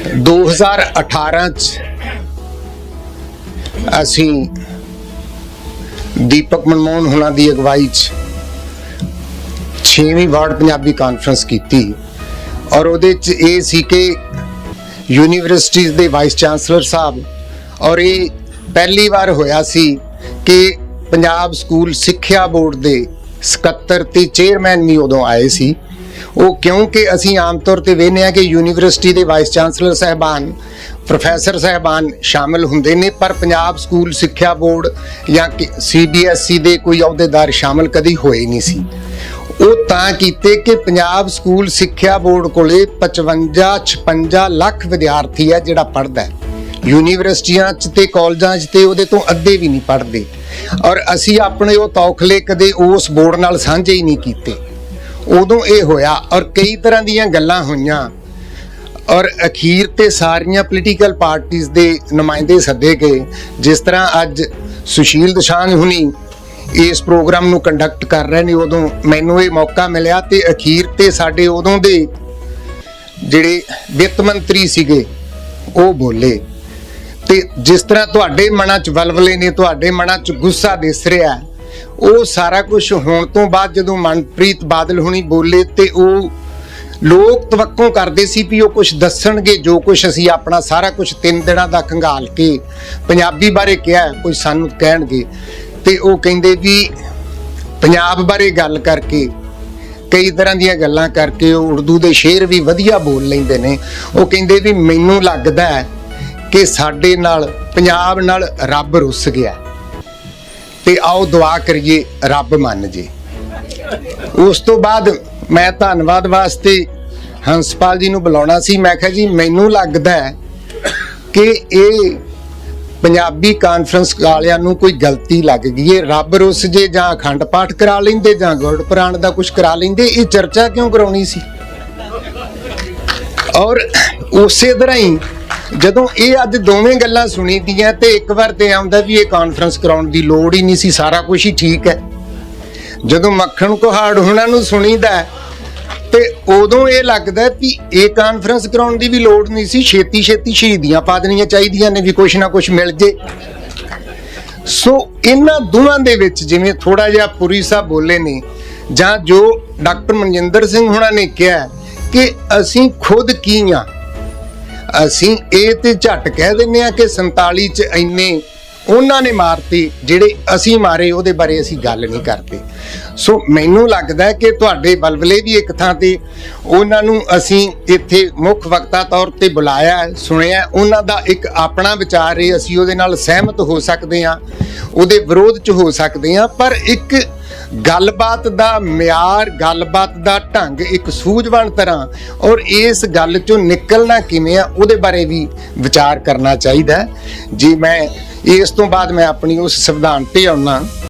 2018 ਚ ਅਸੀਂ ਦੀਪਕ ਮਨਮੋਹਨ ਹੁਣਾਂ ਦੀ ਅਗਵਾਈ ਚ 6ਵੀਂ ਵਰਲਡ ਪੰਜਾਬੀ ਕਾਨਫਰੰਸ ਕੀਤੀ ਔਰ ਉਹਦੇ ਚ ਇਹ ਸੀ ਕਿ ਯੂਨੀਵਰਸਿਟੀਜ਼ ਦੇ ਵਾਈਸ ਚਾਂਸਲਰ ਸਾਹਿਬ ਔਰ ਇਹ ਪਹਿਲੀ ਵਾਰ ਹੋਇਆ ਸੀ ਕਿ ਪੰਜਾਬ ਸਕੂਲ ਸਿੱਖਿਆ ਬੋਰਡ ਦੇ ਸਕੱਤਰ ਤੇ ਚੇਅਰਮੈਨ ਵੀ ਉਦੋਂ ਆਏ ਸੀ। ਉਹ ਕਿਉਂਕਿ ਅਸੀਂ ਆਮ ਤੌਰ ਤੇ ਵੇਖਦੇ ਹਾਂ ਕਿ ਯੂਨੀਵਰਸਿਟੀ ਦੇ ਵਾਈਸ ਚਾਂਸਲਰ ਸਹਿਬਾਨ, ਪ੍ਰੋਫੈਸਰ ਸਹਿਬਾਨ ਸ਼ਾਮਲ ਹੁੰਦੇ ਨੇ, ਪਰ ਪੰਜਾਬ ਸਕੂਲ ਸਿੱਖਿਆ ਬੋਰਡ ਜਾਂ ਸੀਬੀਐਸਈ ਦੇ ਕੋਈ ਅਹੁਦੇਦਾਰ ਸ਼ਾਮਿਲ ਕਦੀ ਹੋਏ ਨਹੀਂ ਸੀ। ਉਹ ਤਾਂ ਕੀਤੇ ਕਿ ਪੰਜਾਬ ਸਕੂਲ ਸਿੱਖਿਆ ਬੋਰਡ ਕੋਲੇ 55 56 ਲੱਖ ਵਿਦਿਆਰਥੀ ਹੈ ਜਿਹੜਾ ਪੜ੍ਹਦਾ ਹੈ। ਯੂਨੀਵਰਸਿਟੀਆਂ 'ਚ ਤੇ ਕਾਲਜਾਂ 'ਚ ਤੇ ਉਹਦੇ ਤੋਂ ਅੱਧੇ ਵੀ ਨਹੀਂ ਪੜ੍ਹਦੇ। ਔਰ ਅਸੀਂ ਆਪਣੇ ਉਹ ਤੌਖਲੇ ਕਦੇ ਉਸ ਬੋਰਡ ਨਾਲ ਸਾਂਝੇ ਹੀ ਨਹੀਂ ਕੀਤੇ। ਉਦੋਂ ਇਹ ਹੋਇਆ ਔਰ ਕਈ ਤਰ੍ਹਾਂ ਦੀਆਂ ਗੱਲਾਂ ਹੋਈਆਂ ਔਰ ਅਖੀਰ ਤੇ ਸਾਰੀਆਂ ਪੋਲੀਟੀਕਲ ਪਾਰਟੀਆਂ ਦੇ ਨੁਮਾਇੰਦੇ ਸੱਦੇ ਗਏ। ਜਿਸ ਤਰ੍ਹਾਂ ਅੱਜ ਸੁਸ਼ੀਲ ਦਸ਼ਾਨ ਹੁਣੀ ਇਸ ਪ੍ਰੋਗਰਾਮ ਨੂੰ ਕੰਡਕਟ ਕਰ ਰਹੇ ਨੇ, ਉਦੋਂ ਮੈਨੂੰ ਇਹ ਮੌਕਾ ਮਿਲਿਆ ਤੇ ਅਖੀਰ ਤੇ ਸਾਡੇ ਉਦੋਂ ਦੇ ਜਿਹੜੇ ਵਿੱਤ ਮੰਤਰੀ ਸੀਗੇ, ਉਹ ਬੋਲੇ। ਤੇ ਜਿਸ ਤਰ੍ਹਾਂ ਤੁਹਾਡੇ ਮਨਾਂ 'ਚ ਵਲਵਲੇ ਨੇ, ਤੁਹਾਡੇ ਮਨਾਂ 'ਚ ਗੁੱਸਾ ਦਿਸ ਰਿਹਾ ਉਹ ਸਾਰਾ ਕੁਝ ਹੋਣ ਤੋਂ ਬਾਅਦ ਜਦੋਂ ਮਨਪ੍ਰੀਤ ਬਾਦਲ ਹੁਣੀ ਬੋਲੇ ਤੇ ਉਹ ਲੋਕ ਤਵੱਕੋਂ ਕਰਦੇ ਸੀ ਵੀ ਉਹ ਕੁਝ ਦੱਸਣਗੇ, ਜੋ ਕੁਝ ਅਸੀਂ ਆਪਣਾ ਸਾਰਾ ਕੁਝ ਤਿੰਨ ਦਿਨਾਂ ਦਾ ਖੰਗਾਲ ਕੇ ਪੰਜਾਬੀ ਬਾਰੇ ਕਿਹਾ, ਕੋਈ ਸਾਨੂੰ ਕਹਿਣਗੇ। ਤੇ ਉਹ ਕਹਿੰਦੇ ਵੀ ਪੰਜਾਬ ਬਾਰੇ ਗੱਲ ਕਰਕੇ, ਕਈ ਤਰ੍ਹਾਂ ਦੀਆਂ ਗੱਲਾਂ ਕਰਕੇ ਉਹ ਉਰਦੂ ਦੇ ਸ਼ੇਰ ਵੀ ਵਧੀਆ ਬੋਲ ਲੈਂਦੇ ਨੇ। ਉਹ ਕਹਿੰਦੇ ਵੀ ਮੈਨੂੰ ਲੱਗਦਾ ਕਿ ਸਾਡੇ ਨਾਲ, ਪੰਜਾਬ ਨਾਲ ਰੱਬ ਰੁੱਸ ਗਿਆ। ਤੇ ਆਓ ਦੁਆ ਕਰੀਏ, ਰੱਬ ਮੰਨ ਜੇ। ਉਸ ਤੋਂ ਬਾਅਦ ਮੈਂ ਧੰਨਵਾਦ ਵਾਸਤੇ ਹੰਸਪਾਲ ਜੀ ਨੂੰ ਬੁਲਾਉਣਾ ਸੀ। ਮੈਂ ਕਿਹਾ ਜੀ, ਮੈਨੂੰ ਲੱਗਦਾ ਹੈ ਕਿ ਇਹ ਪੰਜਾਬੀ ਕਾਨਫਰੰਸ ਵਾਲਿਆਂ ਨੂੰ ਕੋਈ ਗਲਤੀ ਲੱਗ ਗਈ ਹੈ। ਰੱਬ ਰੁੱਸ ਜੇ ਜਾਂ ਅਖੰਡ ਪਾਠ ਕਰਾ ਲੈਂਦੇ ਜਾਂ ਗੁਰਡ ਪੁਰਾਣ ਦਾ ਕੁਝ ਕਰਾ ਲੈਂਦੇ, ਇਹ ਚਰਚਾ ਕਿਉਂ ਕਰਾਉਣੀ ਸੀ? ਔਰ ਉਸੇ ਤਰ੍ਹਾਂ ਹੀ ਜਦੋਂ ਇਹ ਅੱਜ ਦੋਵੇਂ ਗੱਲਾਂ ਸੁਣੀ ਦੀਆਂ ਤੇ ਇੱਕ ਵਾਰ ਤੇ ਆਉਂਦਾ ਵੀ ਇਹ ਕਾਨਫਰੰਸ ਕਰਾਉਣ ਦੀ ਲੋੜ ਹੀ ਨਹੀਂ ਸੀ ਸਾਰਾ ਕੁਝ ਹੀ ਠੀਕ ਹੈ। ਜਦੋਂ ਮੱਖਣ ਕੁਹਾੜ ਉਹਨਾਂ ਨੂੰ ਸੁਣੀਦਾ ਹੈ, ਤੇ ਉਦੋਂ ਇਹ ਲੱਗਦਾ ਹੈ ਵੀ ਇਹ ਕਾਨਫਰੰਸ ਕਰਾਉਣ ਦੀ ਵੀ ਲੋੜ ਨਹੀਂ ਸੀ ਛੇਤੀ ਛੇਤੀ ਸ਼ਹੀਦੀਆਂ ਪਾ ਦੇਣੀਆਂ ਚਾਹੀਦੀਆਂ ਨੇ ਵੀ ਕੁਛ ਨਾ ਕੁਛ ਮਿਲ ਜੇ। ਸੋ ਇਹਨਾਂ ਦੋਵਾਂ ਦੇ ਵਿੱਚ ਜਿਵੇਂ ਥੋੜਾ ਜਿਹਾ ਪੁਰੀ ਸਾਹਿਬ ਬੋਲੇ ਨੇ ਜਾਂ ਜੋ ਡਾਕਟਰ ਮਨਜਿੰਦਰ ਸਿੰਘ ਹੁਣਾਂ ਨੇ ਕਿਹਾ ਕਿ ਅਸੀਂ ਖੁਦ ਕੀ ਆ ਅਸੀਂ ਇਹ ਤੇ ਝਟ ਕਹਿ ਦਿੰਨੇ ਆ ਕਿ 47 ਚ ਇੰਨੇ ਉਹਨਾਂ ਨੇ ਮਾਰਤੇ ਜਿਹੜੇ ਅਸੀਂ ਮਾਰੇ, ਉਹਦੇ ਬਾਰੇ ਅਸੀਂ ਗੱਲ ਨਹੀਂ ਕਰਦੇ। ਸੋ ਮੈਨੂੰ ਲੱਗਦਾ ਕਿ ਤੁਹਾਡੇ ਬਲਬਲੇ ਵੀ ਇੱਕ ਥਾਂ ਤੇ ਉਹਨਾਂ ਨੂੰ ਅਸੀਂ ਇੱਥੇ ਮੁੱਖ ਵਕਤਾ ਤੌਰ ਤੇ ਬੁਲਾਇਆ ਸੁਣਿਆ ਉਹਨਾਂ ਦਾ ਇੱਕ ਆਪਣਾ ਵਿਚਾਰ ਹੈ, ਅਸੀਂ ਉਹਦੇ ਨਾਲ ਸਹਿਮਤ ਹੋ ਸਕਦੇ ਹਾਂ, ਉਹਦੇ ਵਿਰੋਧ ਚ ਹੋ ਸਕਦੇ ਹਾਂ, ਪਰ ਇੱਕ ਗੱਲਬਾਤ ਦਾ ਮਿਆਰ, ਗੱਲਬਾਤ ਦਾ ਢੰਗ ਇੱਕ ਸੂਝਵਾਨ ਤਰ੍ਹਾਂ ਔਰ ਇਸ ਗੱਲ ਚੋਂ ਨਿਕਲਣਾ ਕਿਵੇਂ ਆ, ਉਹਦੇ ਬਾਰੇ ਵੀ ਵਿਚਾਰ ਕਰਨਾ ਚਾਹੀਦਾ ਹੈ। ਜੀ ਮੈਂ, ਇਸ ਤੋਂ ਬਾਅਦ ਮੈਂ ਆਪਣੀ ਉਸ ਸੰਵਿਧਾਨ ਤੇ ਆਉਣਾ